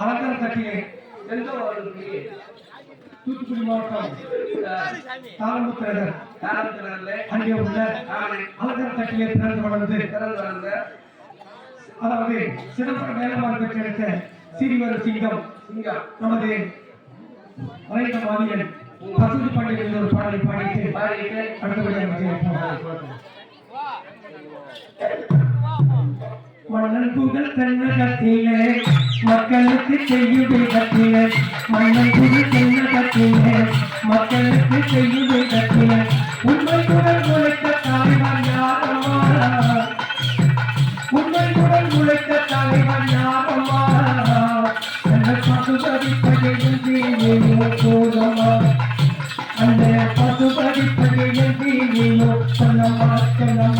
அலங்கார கட்டிலே எந்த ஊருக்கு? தூத்துக்குடி மாவட்டம் காலத்தினாலே அங்கே உள்ள ஆணை அலங்கார கட்டிலே பிறந்து வளர்ந்து பிறந்து வந்த அதாவது சிதம்பரம் வேலம்மாள் பெற்றெடுத்த சிறிவர் சிங்கம் சிங்கம் நமது மறைந்த மாநிலன் பசுதி பாண்டியன் ஒரு பாடலை பாடிட்டு அடுத்தபடியாக புகழ் தென்னகத்திலே மக்களுக்கு செய்யும் விதத்திலே மன்னன் புகழ் தென்னகத்திலே மக்களுக்கு செய்யும் விதத்திலே உண்மை குரல் உழைத்த தலைவன் யாரம்மா உண்மை குரல் உழைத்த தலைவன் யாரம்மா அந்த பசுபதி போதமா அந்த பசுபதி சொன்னமா சொன்னமா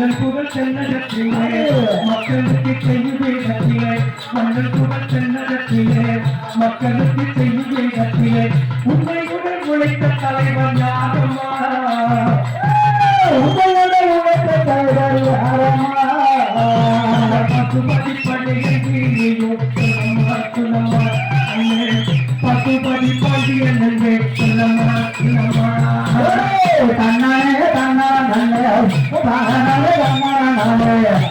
மன்னன் புகழ் தென்னகத்திலே மக்களுக்கு செய்யும் வேதத்திலே மன்னன் புகழ் தென்னகத்திலே மக்களுக்கு செய்யும் வேதத்திலே யாரம்மா உண்மையுடன் உழைத்த தலைவர் யாரம்மா பசுபதி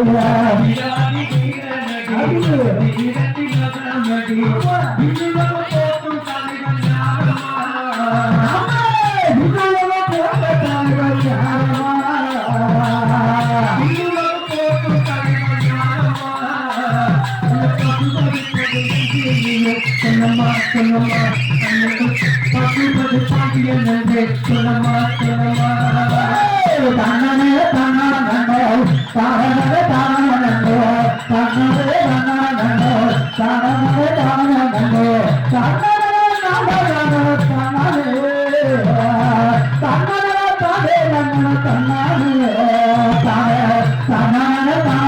வீராதி வீரகதி வீரத்தி நகமதி இன்னும் யாரம்மா இன்னும் போற்றும் தலைவன் யாரம்மா பசுபதி பண்டிகை சொன்னமா சொன்னமா பசுபதி பாண்டியன் நன்றே சொன்னமா சொன்னமா தன்னே தன்னே தானே தானே தன்னே தானே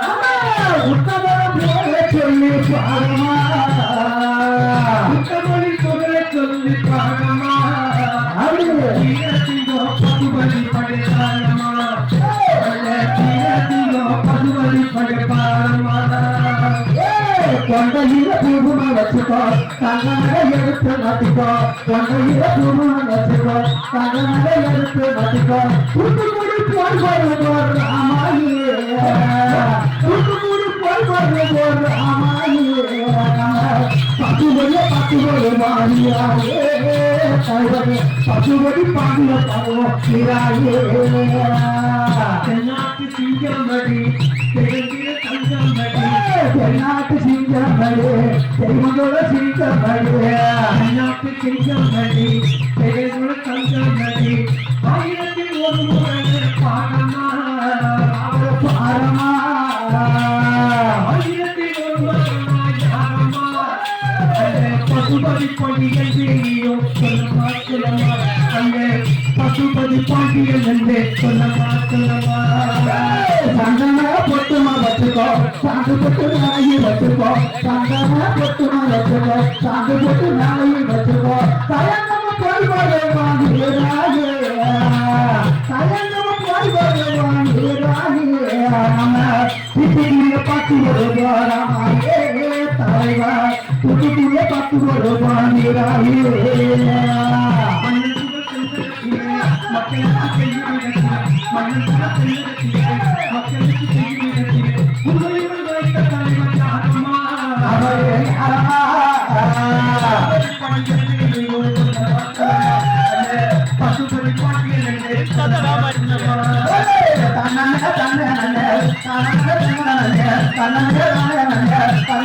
தன்னே உத்தமரை புகழ சொல்லி பாடமா கொண்டையில பூர்வமா வச்சுக்கோ தங்கனகை எடுத்து மாட்டிக்கோ கொண்டையில பூர்வமா வச்சுக்கோ தங்கனகை எடுத்து மாட்டிக்கோ மூடி போய் வருவோம் ராமாயே மூடி போய் வருவோம் ராமாயே பசுபதிய பசுபதி மாறியாயே தலைவரே பசுபதி தென்னாட்டு தென்னாட்டு சிங்கமலே தெய்வங்கள சிங்கமலே தென்னாட்டு சிங்கமடி தெலுங்குல தங்கமடி பசுபதி பாண்டியன் தெரியும் சொல்லமா சொல்லமா அந்த பசுபதி பாண்டியன் என்று சொல்லமா சொல்லமா சந்தன பொட்டுமா வச்சுக்கோ சாந்து பொட்டு வச்சுக்கோ பொட்டுமா வச்சுக்கோ பொட்டு வச்சுக்கோ நம்ம தலைவா திட்டிய பத்து வருவான் வீராயே அவரே பசுபதி பாண்டியன் தன்னே